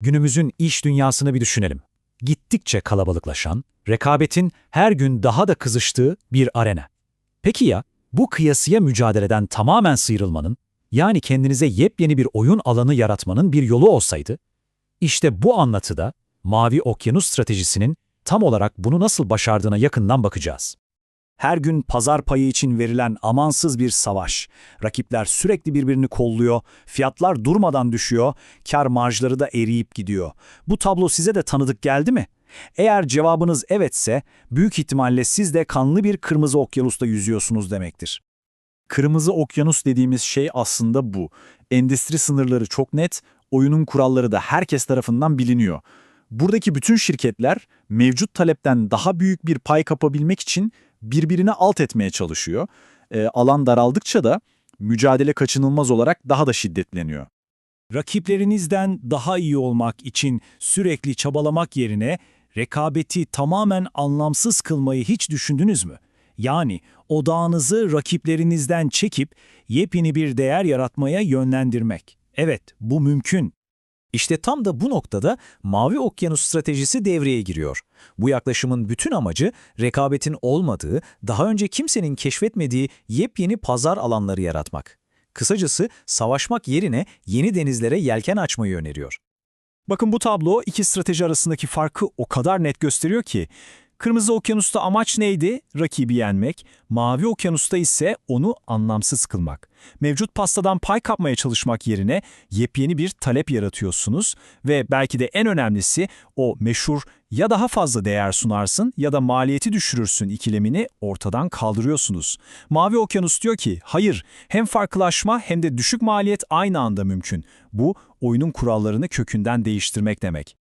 Günümüzün iş dünyasını bir düşünelim. Gittikçe kalabalıklaşan, rekabetin her gün daha da kızıştığı bir arena. Peki ya bu kıyasıya mücadeleden tamamen sıyrılmanın, yani kendinize yepyeni bir oyun alanı yaratmanın bir yolu olsaydı? İşte bu anlatıda Mavi Okyanus stratejisinin tam olarak bunu nasıl başardığına yakından bakacağız. Her gün pazar payı için verilen amansız bir savaş. Rakipler sürekli birbirini kolluyor, fiyatlar durmadan düşüyor, kar marjları da eriyip gidiyor. Bu tablo size de tanıdık geldi mi? Eğer cevabınız evetse, büyük ihtimalle siz de kanlı bir kırmızı okyanusta yüzüyorsunuz demektir. Kırmızı okyanus dediğimiz şey aslında bu. Endüstri sınırları çok net, oyunun kuralları da herkes tarafından biliniyor. Buradaki bütün şirketler mevcut talepten daha büyük bir pay kapabilmek için birbirini alt etmeye çalışıyor. Ee, alan daraldıkça da mücadele kaçınılmaz olarak daha da şiddetleniyor. Rakiplerinizden daha iyi olmak için sürekli çabalamak yerine rekabeti tamamen anlamsız kılmayı hiç düşündünüz mü? Yani odağınızı rakiplerinizden çekip yepyeni bir değer yaratmaya yönlendirmek. Evet, bu mümkün. İşte tam da bu noktada Mavi Okyanus stratejisi devreye giriyor. Bu yaklaşımın bütün amacı rekabetin olmadığı, daha önce kimsenin keşfetmediği yepyeni pazar alanları yaratmak. Kısacası savaşmak yerine yeni denizlere yelken açmayı öneriyor. Bakın bu tablo iki strateji arasındaki farkı o kadar net gösteriyor ki. Kırmızı okyanusta amaç neydi? Rakibi yenmek. Mavi okyanusta ise onu anlamsız kılmak. Mevcut pastadan pay kapmaya çalışmak yerine yepyeni bir talep yaratıyorsunuz ve belki de en önemlisi o meşhur ya daha fazla değer sunarsın ya da maliyeti düşürürsün ikilemini ortadan kaldırıyorsunuz. Mavi Okyanus diyor ki hayır hem farklılaşma hem de düşük maliyet aynı anda mümkün. Bu oyunun kurallarını kökünden değiştirmek demek.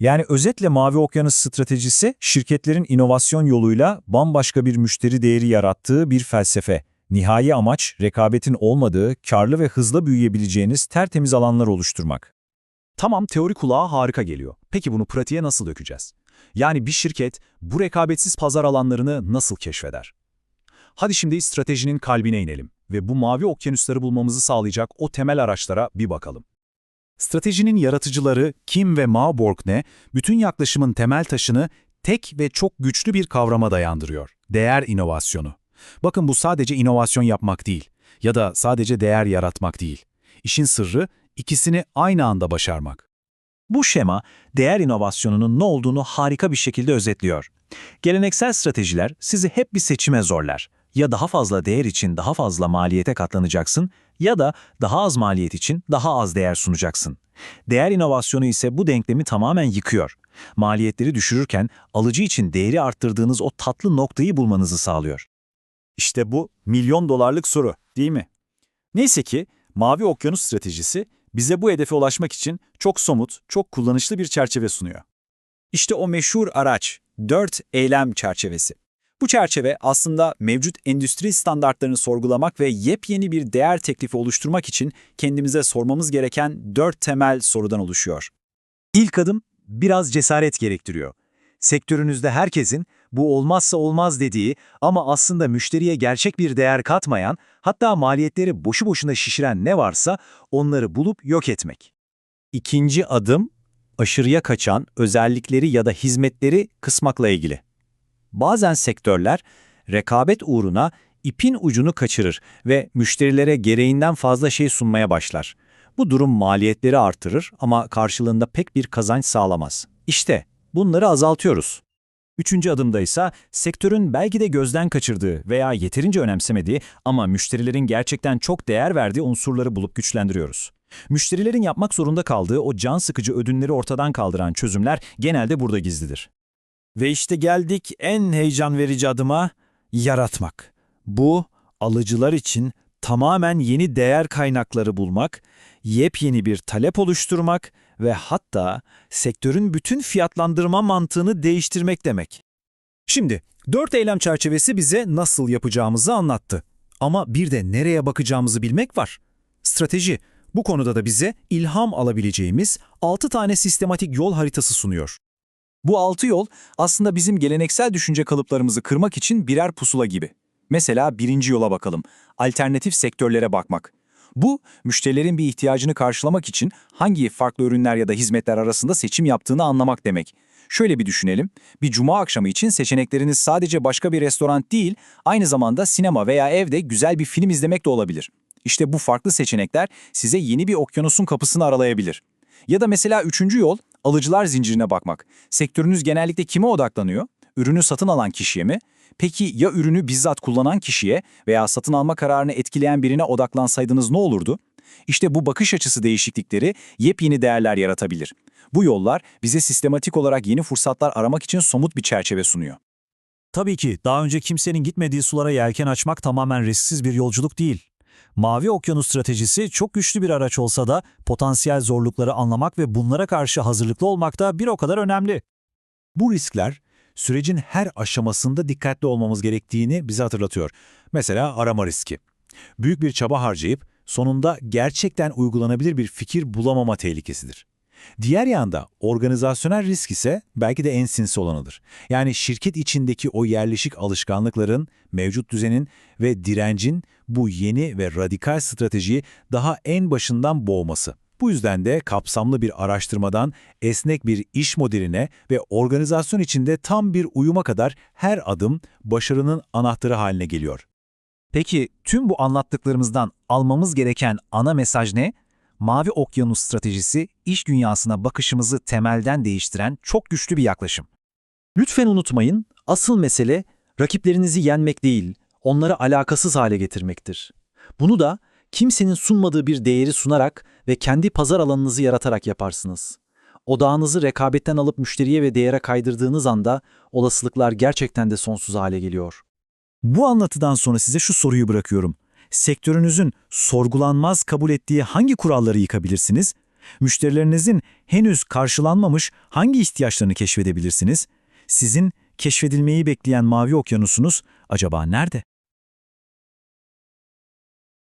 Yani özetle Mavi Okyanus stratejisi, şirketlerin inovasyon yoluyla bambaşka bir müşteri değeri yarattığı bir felsefe. Nihai amaç, rekabetin olmadığı, karlı ve hızlı büyüyebileceğiniz tertemiz alanlar oluşturmak. Tamam teori kulağa harika geliyor. Peki bunu pratiğe nasıl dökeceğiz? Yani bir şirket bu rekabetsiz pazar alanlarını nasıl keşfeder? Hadi şimdi stratejinin kalbine inelim ve bu mavi okyanusları bulmamızı sağlayacak o temel araçlara bir bakalım. Stratejinin yaratıcıları Kim ve Marburg ne, bütün yaklaşımın temel taşını tek ve çok güçlü bir kavrama dayandırıyor. Değer inovasyonu. Bakın bu sadece inovasyon yapmak değil ya da sadece değer yaratmak değil. İşin sırrı ikisini aynı anda başarmak. Bu şema, değer inovasyonunun ne olduğunu harika bir şekilde özetliyor. Geleneksel stratejiler sizi hep bir seçime zorlar. Ya daha fazla değer için daha fazla maliyete katlanacaksın ya da daha az maliyet için daha az değer sunacaksın. Değer inovasyonu ise bu denklemi tamamen yıkıyor. Maliyetleri düşürürken alıcı için değeri arttırdığınız o tatlı noktayı bulmanızı sağlıyor. İşte bu milyon dolarlık soru, değil mi? Neyse ki Mavi Okyanus stratejisi bize bu hedefe ulaşmak için çok somut, çok kullanışlı bir çerçeve sunuyor. İşte o meşhur araç, 4 eylem çerçevesi. Bu çerçeve aslında mevcut endüstri standartlarını sorgulamak ve yepyeni bir değer teklifi oluşturmak için kendimize sormamız gereken 4 temel sorudan oluşuyor. İlk adım biraz cesaret gerektiriyor. Sektörünüzde herkesin bu olmazsa olmaz dediği ama aslında müşteriye gerçek bir değer katmayan, hatta maliyetleri boşu boşuna şişiren ne varsa onları bulup yok etmek. İkinci adım, aşırıya kaçan özellikleri ya da hizmetleri kısmakla ilgili. Bazen sektörler rekabet uğruna ipin ucunu kaçırır ve müşterilere gereğinden fazla şey sunmaya başlar. Bu durum maliyetleri artırır ama karşılığında pek bir kazanç sağlamaz. İşte bunları azaltıyoruz. Üçüncü adımda ise sektörün belki de gözden kaçırdığı veya yeterince önemsemediği ama müşterilerin gerçekten çok değer verdiği unsurları bulup güçlendiriyoruz. Müşterilerin yapmak zorunda kaldığı o can sıkıcı ödünleri ortadan kaldıran çözümler genelde burada gizlidir. Ve işte geldik en heyecan verici adıma, yaratmak. Bu, alıcılar için tamamen yeni değer kaynakları bulmak, yepyeni bir talep oluşturmak ve hatta sektörün bütün fiyatlandırma mantığını değiştirmek demek. Şimdi, dört eylem çerçevesi bize nasıl yapacağımızı anlattı. Ama bir de nereye bakacağımızı bilmek var. Strateji, bu konuda da bize ilham alabileceğimiz 6 tane sistematik yol haritası sunuyor. Bu altı yol aslında bizim geleneksel düşünce kalıplarımızı kırmak için birer pusula gibi. Mesela birinci yola bakalım. Alternatif sektörlere bakmak. Bu, müşterilerin bir ihtiyacını karşılamak için hangi farklı ürünler ya da hizmetler arasında seçim yaptığını anlamak demek. Şöyle bir düşünelim. Bir cuma akşamı için seçenekleriniz sadece başka bir restoran değil, aynı zamanda sinema veya evde güzel bir film izlemek de olabilir. İşte bu farklı seçenekler size yeni bir okyanusun kapısını aralayabilir. Ya da mesela üçüncü yol, alıcılar zincirine bakmak. Sektörünüz genellikle kime odaklanıyor? Ürünü satın alan kişiye mi? Peki ya ürünü bizzat kullanan kişiye veya satın alma kararını etkileyen birine odaklansaydınız ne olurdu? İşte bu bakış açısı değişiklikleri yepyeni değerler yaratabilir. Bu yollar bize sistematik olarak yeni fırsatlar aramak için somut bir çerçeve sunuyor. Tabii ki daha önce kimsenin gitmediği sulara yelken açmak tamamen risksiz bir yolculuk değil. Mavi Okyanus stratejisi çok güçlü bir araç olsa da potansiyel zorlukları anlamak ve bunlara karşı hazırlıklı olmak da bir o kadar önemli. Bu riskler sürecin her aşamasında dikkatli olmamız gerektiğini bize hatırlatıyor. Mesela arama riski. Büyük bir çaba harcayıp sonunda gerçekten uygulanabilir bir fikir bulamama tehlikesidir. Diğer yanda organizasyonel risk ise belki de en sinsi olanıdır. Yani şirket içindeki o yerleşik alışkanlıkların, mevcut düzenin ve direncin bu yeni ve radikal stratejiyi daha en başından boğması. Bu yüzden de kapsamlı bir araştırmadan esnek bir iş modeline ve organizasyon içinde tam bir uyuma kadar her adım başarının anahtarı haline geliyor. Peki tüm bu anlattıklarımızdan almamız gereken ana mesaj ne? Mavi Okyanus stratejisi iş dünyasına bakışımızı temelden değiştiren çok güçlü bir yaklaşım. Lütfen unutmayın, asıl mesele rakiplerinizi yenmek değil, onları alakasız hale getirmektir. Bunu da kimsenin sunmadığı bir değeri sunarak ve kendi pazar alanınızı yaratarak yaparsınız. Odağınızı rekabetten alıp müşteriye ve değere kaydırdığınız anda olasılıklar gerçekten de sonsuz hale geliyor. Bu anlatıdan sonra size şu soruyu bırakıyorum. Sektörünüzün sorgulanmaz kabul ettiği hangi kuralları yıkabilirsiniz? Müşterilerinizin henüz karşılanmamış hangi ihtiyaçlarını keşfedebilirsiniz? Sizin keşfedilmeyi bekleyen mavi okyanusunuz acaba nerede?